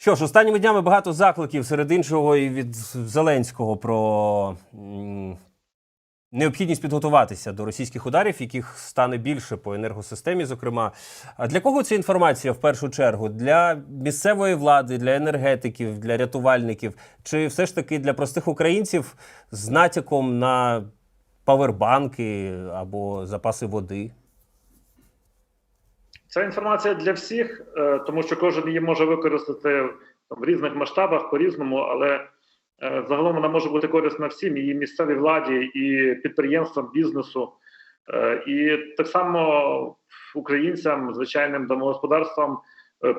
Що ж, останніми днями багато закликів серед іншого і від Зеленського про необхідність підготуватися до російських ударів, яких стане більше по енергосистемі. Зокрема, а для кого ця інформація в першу чергу? Для місцевої влади, для енергетиків, для рятувальників, чи все ж таки для простих українців з натяком на павербанки або запаси води? Ця інформація для всіх, е, тому що кожен її може використати в різних масштабах по-різному, але е, загалом вона може бути корисна всім і місцевій владі, і підприємствам, бізнесу, е, і так само українцям, звичайним домогосподарствам,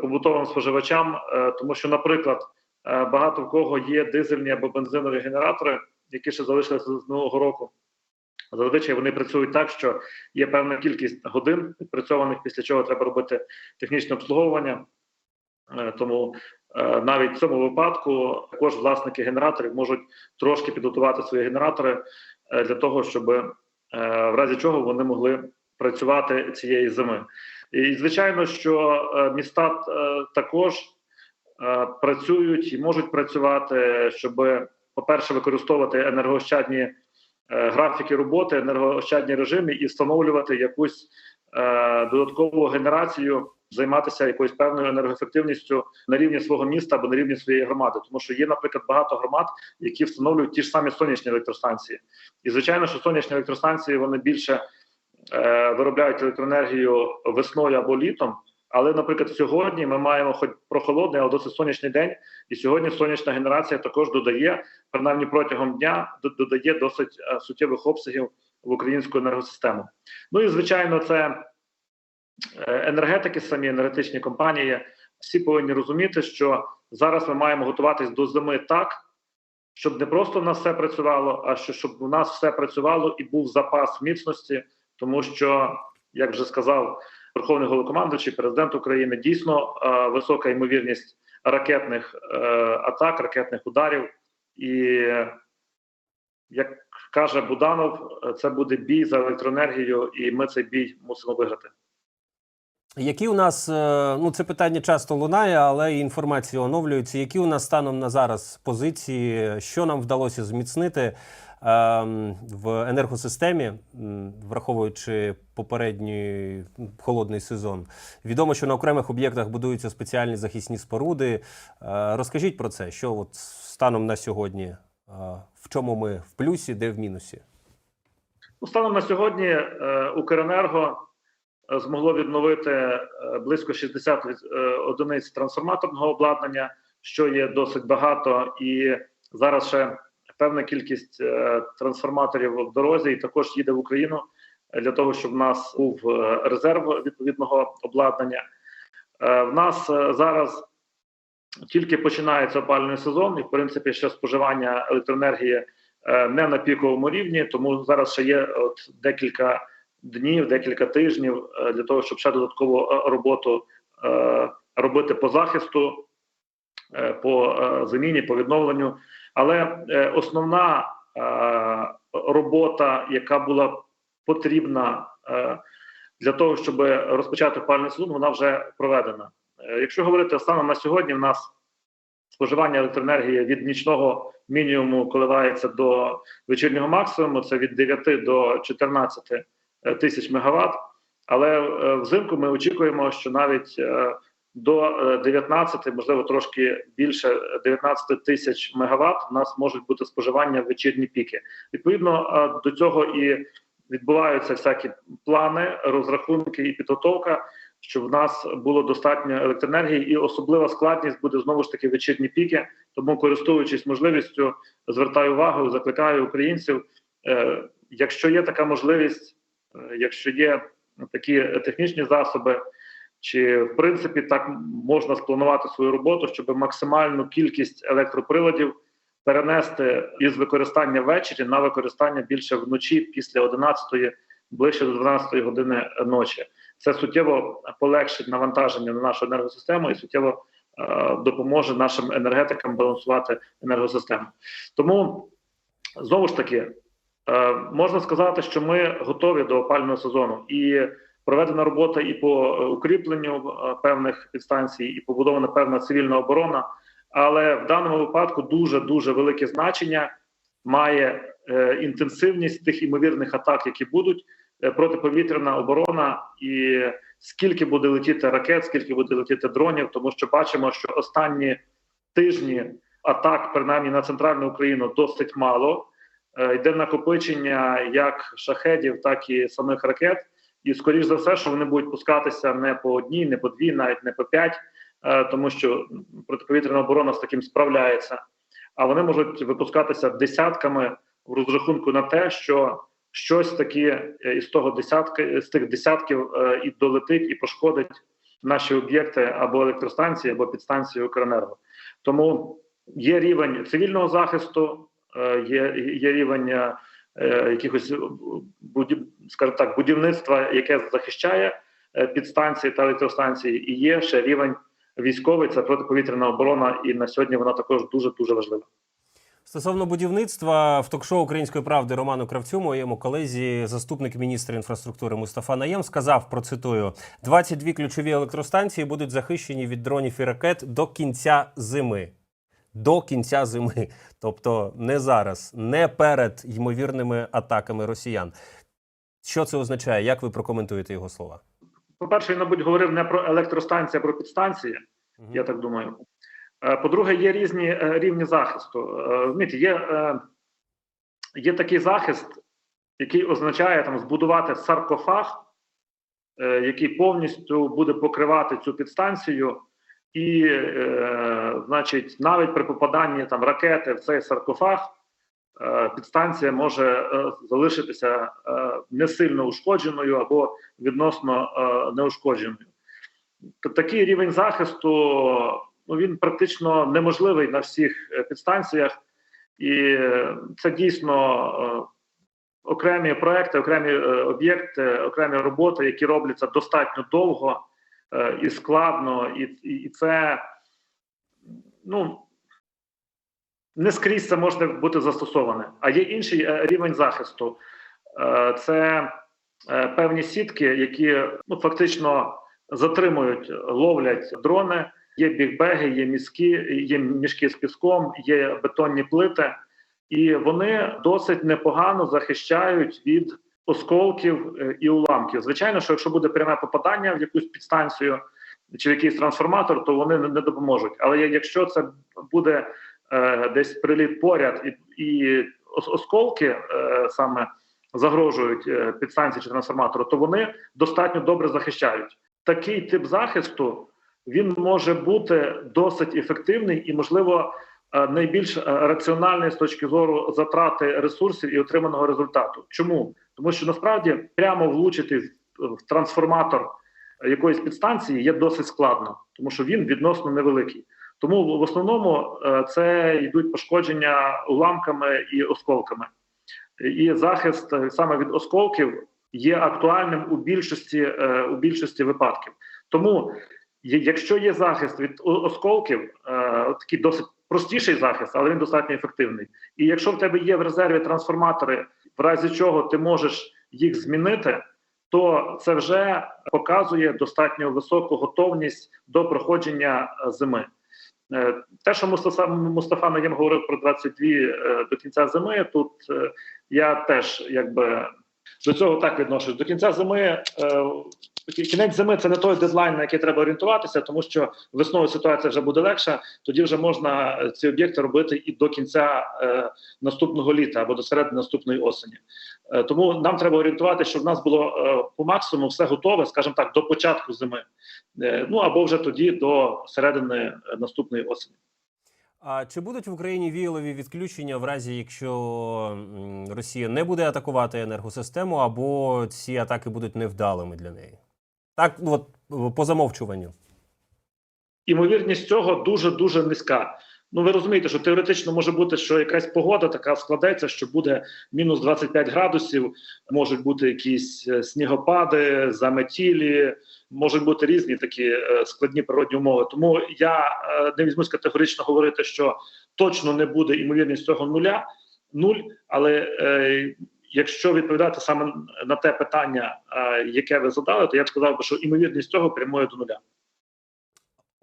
побутовим споживачам, тому що, наприклад, багато в кого є дизельні або бензинові генератори, які ще залишилися з минулого року. Зазвичай вони працюють так, що є певна кількість годин відпрацьованих, після чого треба робити технічне обслуговування. Е, Тому е, навіть в цьому випадку також власники генераторів можуть трошки підготувати свої генератори е, для того, щоб в разі чого вони могли працювати цієї зими. І звичайно, що міста також працюють і можуть працювати, щоб, по-перше, використовувати енергоощадні графіки роботи, енергоощадні режими і встановлювати якусь е, додаткову генерацію, займатися якоюсь певною енергоефективністю на рівні свого міста або на рівні своєї громади. Тому що є, наприклад, багато громад, які встановлюють ті ж самі сонячні електростанції. І звичайно, що сонячні електростанції вони більше е, виробляють електроенергію весною або літом. Але, наприклад, сьогодні ми маємо хоч прохолодний, але досить сонячний день, і сьогодні сонячна генерація також додає, принаймні протягом дня, додає досить е, суттєвих обсягів в українську енергосистему. Ну і звичайно, це е, енергетики, самі енергетичні компанії. Всі повинні розуміти, що зараз ми маємо готуватись до зими так, щоб не просто в нас все працювало, а що щоб у нас все працювало і був запас міцності, тому що, як вже сказав Верховний головнокомандуючий, президент України, дійсно е, висока ймовірність ракетних е, атак, ракетних ударів. І як каже Буданов, це буде бій за електроенергію, і ми цей бій мусимо виграти. Які у нас е, ну це питання часто лунає, але інформація оновлюється. Які у нас станом на зараз позиції, що нам вдалося зміцнити в енергосистемі, враховуючи попередній холодний сезон? Відомо, що на окремих об'єктах будуються спеціальні захисні споруди. Е, Розкажіть про це, що от станом на сьогодні, е, в чому ми в плюсі, де в мінусі? Ну, Станом на сьогодні е, Укренерго змогло відновити близько 60 е, одиниць трансформаторного обладнання, що є досить багато, і зараз ще певна кількість е, трансформаторів в дорозі, і також їде в Україну для того, щоб в нас був е, резерв відповідного обладнання. Е, В нас зараз тільки починається опалювальний сезон, і в принципі ще споживання електроенергії не на піковому рівні, тому зараз ще є от декілька днів, декілька тижнів для того, щоб ще додаткову роботу робити по захисту, по заміні, по відновленню. Але е, основна е, робота, яка була потрібна е, для того, щоб розпочати опалювальний сезон, вона вже проведена. Якщо говорити станом на сьогодні, в нас споживання електроенергії від нічного мінімуму коливається до вечірнього максимуму. Це від 9 до 14 тисяч мегаватт. Але взимку ми очікуємо, що навіть до е, 19, можливо, трошки більше е, 19 тисяч мегаватт у нас можуть бути споживання в вечірні піки. Відповідно е, до цього і відбуваються всякі плани, розрахунки і підготовка, щоб в нас було достатньо електроенергії, і особлива складність буде знову ж таки вечірні піки. Тому, користуючись можливістю, звертаю увагу, закликаю українців. Е, якщо є така можливість, е, якщо є такі технічні засоби, чи в принципі так можна спланувати свою роботу, щоб максимальну кількість електроприладів перенести із використання ввечері на використання більше вночі після 11 ближче до 12 години ночі. Це суттєво полегшить навантаження на нашу енергосистему і суттєво е, допоможе нашим енергетикам балансувати енергосистему. Тому знову ж таки е, можна сказати, що ми готові до опального сезону, і проведена робота і по е, укріпленню е, певних підстанцій, і побудована певна цивільна оборона. Але в даному випадку дуже дуже велике значення має е, інтенсивність тих імовірних атак, які будуть протиповітряна оборона, і скільки буде летіти ракет, скільки буде летіти дронів, тому що бачимо, що останні тижні атак, принаймні на центральну Україну, досить мало. Йде накопичення як шахедів, так і самих ракет. І скоріш за все, що вони будуть пускатися не по одній, не по дві, навіть не по п'ять, е, тому що протиповітряна оборона з таким справляється. А вони можуть випускатися десятками в розрахунку на те, що щось таке е, із того десятки з тих десятків е, і долетить, і пошкодить наші об'єкти або електростанції, або підстанції Укренерго. Тому є рівень цивільного захисту, є, є рівень якихось будів, скажімо так, будівництва, яке захищає е, підстанції та електростанції, і є ще рівень військовий, це протиповітряна оборона, і на сьогодні вона також дуже дуже важлива. Стосовно будівництва в ток-шоу Української правди Роману Кравцю, моєму колезі, заступник міністра інфраструктури Мустафа Наєм сказав процитую: 22 ключові електростанції будуть захищені від дронів і ракет до кінця зими. До кінця зими, тобто не зараз, не перед ймовірними атаками росіян. Що це означає? Як ви прокоментуєте його слова? По-перше, він, мабуть, говорив не про електростанції, а про підстанції. Мгм. я так думаю. Е, По-друге, є різні е, рівні захисту. Е, Розумієте, є, є такий захист, який означає там збудувати саркофаг, який повністю буде покривати цю підстанцію, і, е, значить, навіть при попаданні там ракети в цей саркофаг. е, Підстанція може е, залишитися е, не сильно ушкодженою або відносно е, неушкодженою. Такий рівень захисту ну, він практично неможливий на всіх е, підстанціях, і е, це дійсно е, окремі проекти, окремі е, об'єкти, окремі роботи, які робляться достатньо довго і складно, і, і, це ну. Не скрізь це може бути застосоване. А є інший е, рівень захисту. Е, Це е, певні сітки, які ну, фактично затримують, ловлять дрони. Є бігбеги, є мізки, є мішки з піском, є бетонні плити, і вони досить непогано захищають від осколків е, і уламків. Звичайно, що якщо буде пряме попадання в якусь підстанцію чи в якийсь трансформатор, то вони не допоможуть. Але якщо це буде е, десь приліт поряд і, і осколки е, саме загрожують підстанції чи трансформатору, то вони достатньо добре захищають. Такий тип захисту він може бути досить ефективний і, можливо, найбільш раціональний з точки зору затрати ресурсів і отриманого результату. Чому? Тому що насправді прямо влучити в, трансформатор якоїсь підстанції є досить складно, тому що він відносно невеликий. Тому в основному е, це йдуть пошкодження уламками і осколками. І захист е, саме від осколків є актуальним у більшості е, у більшості випадків. Тому, якщо є захист від осколків, такий досить простіший захист, але він достатньо ефективний. І якщо в тебе є в резерві трансформатори, в разі чого ти можеш їх змінити, то це вже показує достатньо високу готовність до проходження е, зими. Е, Те, що Мустафа Мустафа Наєм говорив про 22 е, до кінця зими, тут я теж якби до цього так відношусь. До кінця зими е, кінець зими це не той дедлайн, на який треба орієнтуватися, тому що весною ситуація вже буде легша. Тоді вже можна е, ці об'єкти робити і до кінця е, наступного літа або до середини наступної осені. Е, тому нам треба орієнтувати, щоб в нас було е, по максимуму все готове, скажімо так, до початку зими. Е, ну або вже тоді до середини наступної осені. А чи будуть в Україні віялові відключення в разі, якщо Росія не буде атакувати енергосистему, або ці атаки будуть невдалими для неї? Так, от по замовчуванню. Імовірність цього дуже дуже низька. Ну ви розумієте, що теоретично може бути, що якась погода така складеться, що буде мінус 25 градусів, можуть бути якісь е, снігопади, заметілі, можуть бути різні такі е, складні природні умови. Тому я е, не візьмусь категорично говорити, що точно не буде імовірність цього нуля, нуль, але якщо відповідати саме на те питання, яке ви задали, то я б сказав би, що імовірність цього прямує до нуля.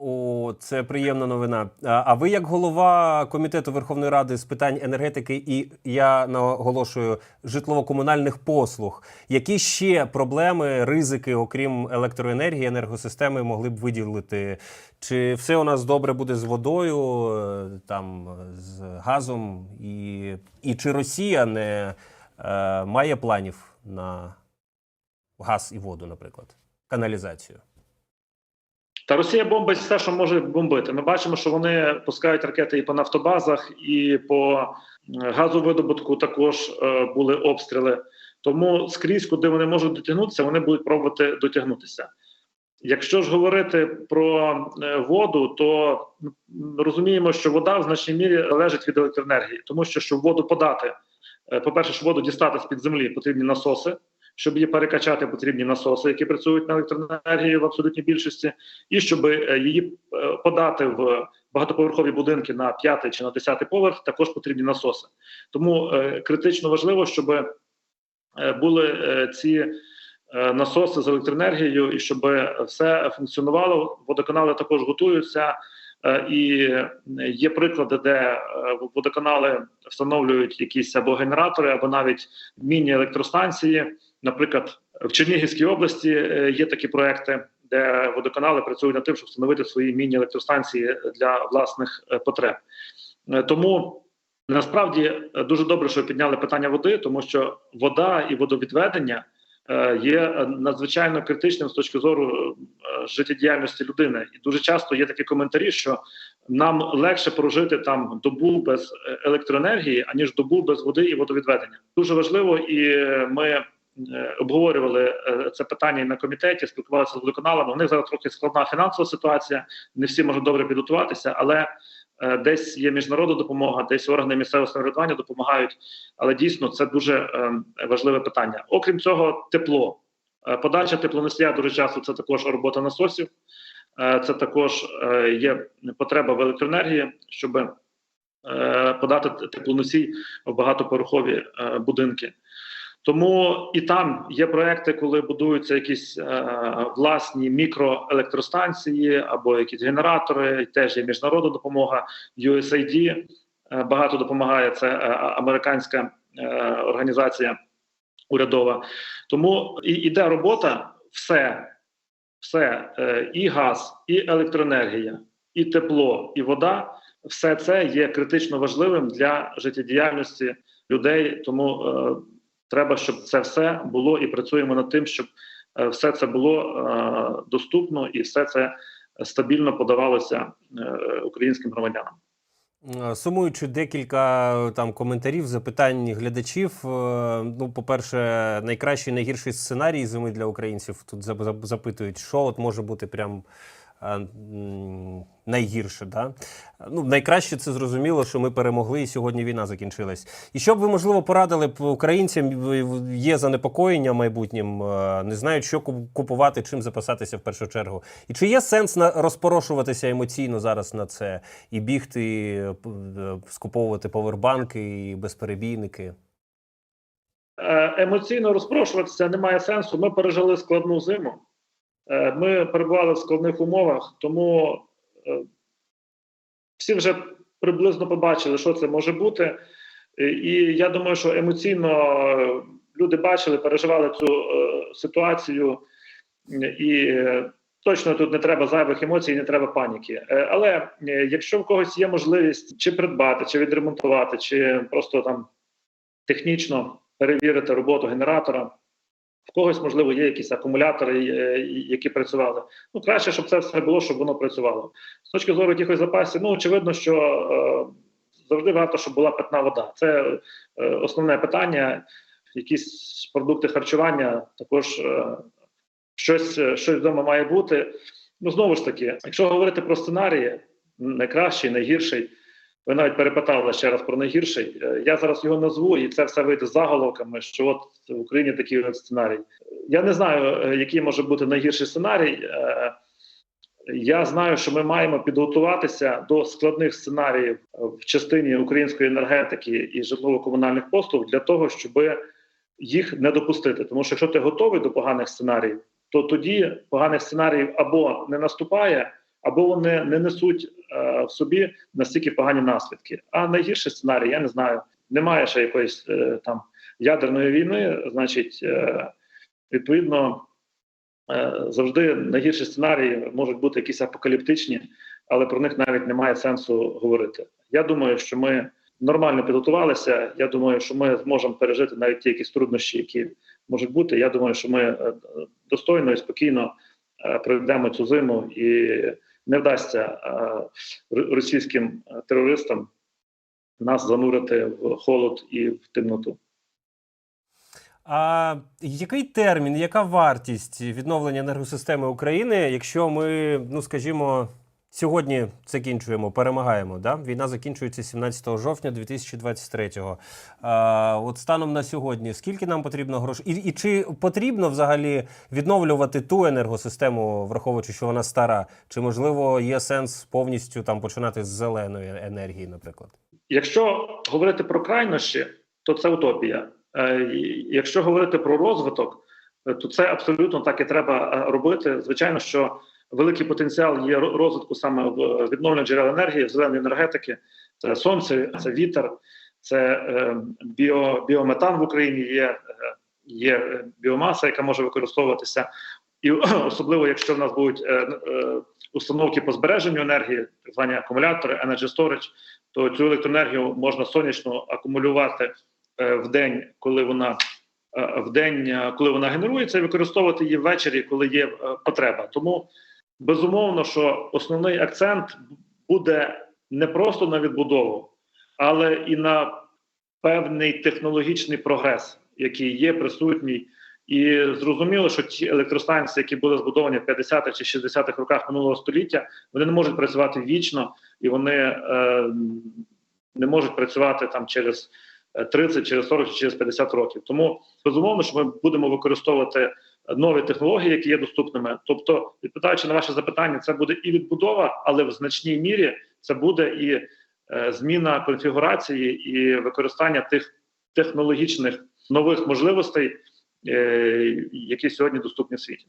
О, це приємна новина. А ви, як голова комітету Верховної Ради з питань енергетики, і я наголошую житлово-комунальних послуг, які ще проблеми, ризики, окрім електроенергії, енергосистеми, могли б виділити? Чи все у нас добре буде з водою, е, там з газом, і, і чи Росія не е, має планів на газ і воду, наприклад, каналізацію? Та Росія бомбить все, що може бомбити. Ми бачимо, що вони пускають ракети і по нафтобазах, і по е, газовидобутку також е, були обстріли. Тому скрізь, куди вони можуть дотягнутися, вони будуть пробувати дотягнутися. Якщо ж говорити про е, воду, то розуміємо, що вода в значній мірі залежить від електроенергії, тому що щоб воду подати, е, по-перше, щоб воду дістати з під землі, потрібні насоси. Щоб її перекачати, потрібні насоси, які працюють на електроенергію в абсолютній більшості, і щоб е, її е, подати в багатоповерхові будинки на п'ятий чи на десятий поверх, також потрібні насоси. Тому е, критично важливо, щоб були ці насоси з електроенергією, і щоб все функціонувало. Водоканали також готуються. І є приклади, де водоканали встановлюють якісь або генератори, або навіть міні-електростанції. Наприклад, в Чернігівській області е, є такі проекти, де водоканали працюють над тим, щоб встановити свої міні-електростанції для власних е, потреб. Е, Тому насправді дуже добре, що підняли питання води, тому що вода і водовідведення є надзвичайно критичним з точки зору життєдіяльності людини. І дуже часто є такі коментарі, що нам легше прожити там добу без електроенергії, аніж добу без води і водовідведення. Дуже важливо, і ми обговорювали е, це питання на комітеті, спілкувалися з водоканалами. У них зараз трохи складна фінансова ситуація. Не всі можуть добре підготуватися, але е, десь є міжнародна допомога, десь органи місцевого самоврядування допомагають. Але дійсно це дуже е, важливе питання. Окрім цього, тепло. Е, Подача теплоносія дуже часто це також робота насосів. Е, Це також е, є потреба в електроенергії, щоб е, подати теплоносій в багатоповерхові е, будинки. Тому і там є проекти, коли будуються якісь е, власні мікроелектростанції або якісь генератори. Теж є міжнародна допомога. USAID е, багато допомагає. Це е, американська е, організація урядова. Тому і іде робота, все, все е, і газ, і електроенергія, і тепло, і вода. Все це є критично важливим для життєдіяльності людей. Тому е, треба, щоб це все було, і працюємо над тим, щоб е, все це було е, доступно і все це стабільно подавалося е, українським громадянам. Сумуючи декілька там коментарів, запитань глядачів. Ну, по-перше, найкращий найгірший сценарій зими для українців. Тут зап- зап- запитують, що от може бути прям найгірше. Да? Ну, найкраще це зрозуміло, що ми перемогли, і сьогодні війна закінчилась. І що б ви, можливо, порадили б українцям, є занепокоєння майбутнім, е, не знають, що купувати, чим запасатися в першу чергу. І чи є сенс на розпорошуватися емоційно зараз на це і бігти, е, е, скуповувати повербанки і безперебійники? Емоційно розпрошуватися немає сенсу. Ми пережили складну зиму. Е, Ми перебували в складних умовах, тому е, всі вже приблизно побачили, що це може бути. Е, І я думаю, що емоційно люди бачили, переживали цю ситуацію, і точно тут не треба зайвих емоцій, не треба паніки. Але якщо в когось є можливість чи придбати, чи відремонтувати, чи просто там технічно перевірити роботу генератора. В когось, можливо, є якісь акумулятори, е, які працювали. Ну, краще, щоб це все було, щоб воно працювало. З точки зору якихось запасів, ну очевидно, що е, завжди варто, щоб була питна вода. Це е, основне питання. Якісь продукти харчування, також щось, щось вдома має бути. Ну, знову ж таки, якщо говорити про сценарії, найкращий, найгірший, ви навіть перепитали ще раз про найгірший. Е, Я зараз його назву, і це все вийде заголовками, що от в Україні такий от сценарій. Я не знаю, е, який може бути найгірший сценарій. Е, Я знаю, що ми маємо підготуватися до складних сценаріїв в частині української енергетики і житлово-комунальних послуг для того, щоб їх не допустити. Тому що якщо ти готовий до поганих сценаріїв, то тоді поганих сценаріїв або не наступає, або вони не несуть е, в собі настільки погані наслідки. А найгірший сценарій, я не знаю, немає ще якоїсь е, там ядерної війни, значить, е, відповідно, е, завжди найгірші сценарії можуть бути якісь апокаліптичні, але про них навіть немає сенсу говорити. Я думаю, що ми нормально підготувалися. Я думаю, що ми зможемо пережити навіть ті якісь труднощі, які можуть бути. Я думаю, що ми е, достойно і спокійно е, пройдемо цю зиму і не вдасться е, російським е, терористам нас занурити в холод і в темноту. А який термін, яка вартість відновлення енергосистеми України, якщо ми, ну скажімо, сьогодні закінчуємо, перемагаємо? Да? Війна закінчується 17 жовтня 2023-го. А, от станом на сьогодні, скільки нам потрібно грошей? І, і чи потрібно взагалі відновлювати ту енергосистему, враховуючи, що вона стара? Чи можливо є сенс повністю там починати з зеленої енергії, наприклад? Якщо говорити про крайнощі, то це утопія. Е, Якщо говорити про розвиток, е, то це абсолютно так і треба е, робити. Звичайно, що великий потенціал є розвитку саме в відновлення джерел енергії, зеленої енергетики. Це сонце, це вітер, це е, біо, біометан в Україні є, е, є біомаса, яка може використовуватися. І особливо, якщо в нас будуть е, установки по збереженню енергії, так звані акумулятори, energy storage, то цю електроенергію можна сонячно акумулювати в день, коли вона в день, коли вона генерується, і використовувати її ввечері, коли є потреба. Тому безумовно, що основний акцент буде не просто на відбудову, але і на певний технологічний прогрес, який є присутній. І зрозуміло, що ті електростанції, які були збудовані в 50-х чи 60-х роках минулого століття, вони не можуть працювати вічно, і вони е, не можуть працювати там через е, 30, через 40 чи через 50 років. Тому безумовно, що ми будемо використовувати нові технології, які є доступними. Тобто, відповідаючи на ваше запитання, це буде і відбудова, але в значній мірі це буде і е, зміна конфігурації і використання тих технологічних нових можливостей, е, які сьогодні доступні в світі.